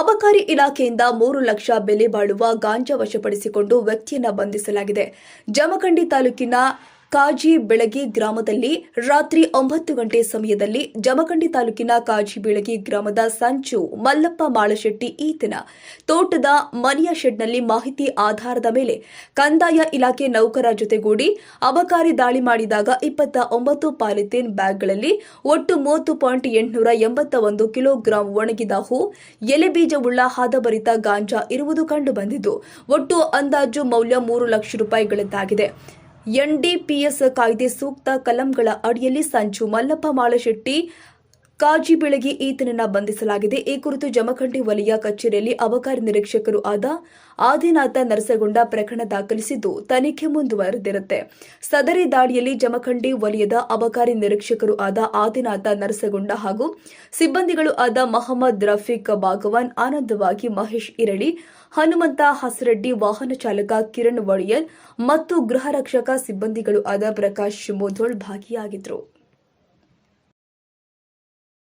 ಅಬಕಾರಿ ಇಲಾಖೆಯಿಂದ ಮೂರು ಲಕ್ಷ ಬೆಲೆ ಬಾಳುವ ಗಾಂಜಾ ವಶಪಡಿಸಿಕೊಂಡು ವ್ಯಕ್ತಿಯನ್ನ ಬಂಧಿಸಲಾಗಿದೆ. ಜಮಖಂಡಿ ತಾಲೂಕಿನ ಕಾಜಿ ಬೆಳಗಿ ಗ್ರಾಮದಲ್ಲಿ ರಾತ್ರಿ ಒಂಬತ್ತು ಗಂಟೆ ಸಮಯದಲ್ಲಿ ಜಮಖಂಡಿ ತಾಲೂಕಿನ ಕಾಜಿ ಬೆಳಗಿ ಗ್ರಾಮದ ಸಂಚು ಮಲ್ಲಪ್ಪ ಮಾಳಶೆಟ್ಟಿ ಈತನ ತೋಟದ ಮನೆಯ ಶೆಡ್ನಲ್ಲಿ ಮಾಹಿತಿ ಆಧಾರದ ಮೇಲೆ ಕಂದಾಯ ಇಲಾಖೆ ನೌಕರ ಜೊತೆಗೂಡಿ ಅಬಕಾರಿ ದಾಳಿ ಮಾಡಿದಾಗ ಇಪ್ಪತ್ತ ಒಂಬತ್ತು ಪಾಲಿಥೀನ್ ಬ್ಯಾಗ್ಗಳಲ್ಲಿ ಒಟ್ಟು ಮೂವತ್ತು ಪಾಯಿಂಟ್ ಎಂಟುನೂರ ಎಂಬತ್ತ ಒಂದು ಕಿಲೋಗ್ರಾಂ ಒಣಗಿದ ಹೂ ಎಲೆಬೀಜವುಳ್ಳ ಹಾದಭರಿತ ಗಾಂಜಾ ಇರುವುದು ಕಂಡುಬಂದಿದ್ದು, ಒಟ್ಟು ಅಂದಾಜು ಮೌಲ್ಯ ಮೂರು ಲಕ್ಷ ರೂಪಾಯಿಗಳದ್ದಾಗಿದೆ. ಎನ್ಡಿಪಿಎಸ್ ಕಾಯ್ದೆ ಸೂಕ್ತ ಕಲಂಗಳ ಅಡಿಯಲ್ಲಿ ಸಂಚು ಮಲ್ಲಪ್ಪ ಮಾಳಶೆಟ್ಟಿ ಕಾಜಿ ಬೆಳಗ್ಗೆ ಈತನನ್ನ ಬಂಧಿಸಲಾಗಿದೆ. ಈ ಕುರಿತು ಜಮಖಂಡಿ ವಲಯ ಕಚೇರಿಯಲ್ಲಿ ಅಬಕಾರಿ ನಿರೀಕ್ಷಕರು ಆದ ಆದಿನಾಥ ನರಸಗೊಂಡ ಪ್ರಕರಣ ದಾಖಲಿಸಿದ್ದು ತನಿಖೆ ಮುಂದುವರೆದಿರುತ್ತೆ. ಸದರಿ ದಾಳಿಯಲ್ಲಿ ಜಮಖಂಡಿ ವಲಯದ ಅಬಕಾರಿ ನಿರೀಕ್ಷಕರು ಆದ ಆದಿನಾಥ ನರಸಗೊಂಡ ಹಾಗೂ ಸಿಬ್ಬಂದಿಗಳು ಆದ ಮಹಮ್ಮದ್ ರಫೀಕ್ ಭಾಗವಾನ್, ಆನಂದವಾಗಿ ಮಹೇಶ್ ಇರಳಿ ಹನುಮಂತ ಹಸರೆಡ್ಡಿ ವಾಹನ ಚಾಲಕ ಕಿರಣ್ ಒಳಿಯಲ್ ಮತ್ತು ಗೃಹ ರಕ್ಷಕ ಸಿಬ್ಬಂದಿಗಳು ಆದ ಪ್ರಕಾಶ್ ಮುಧೋಳ್ ಭಾಗಿಯಾಗಿದ್ದರು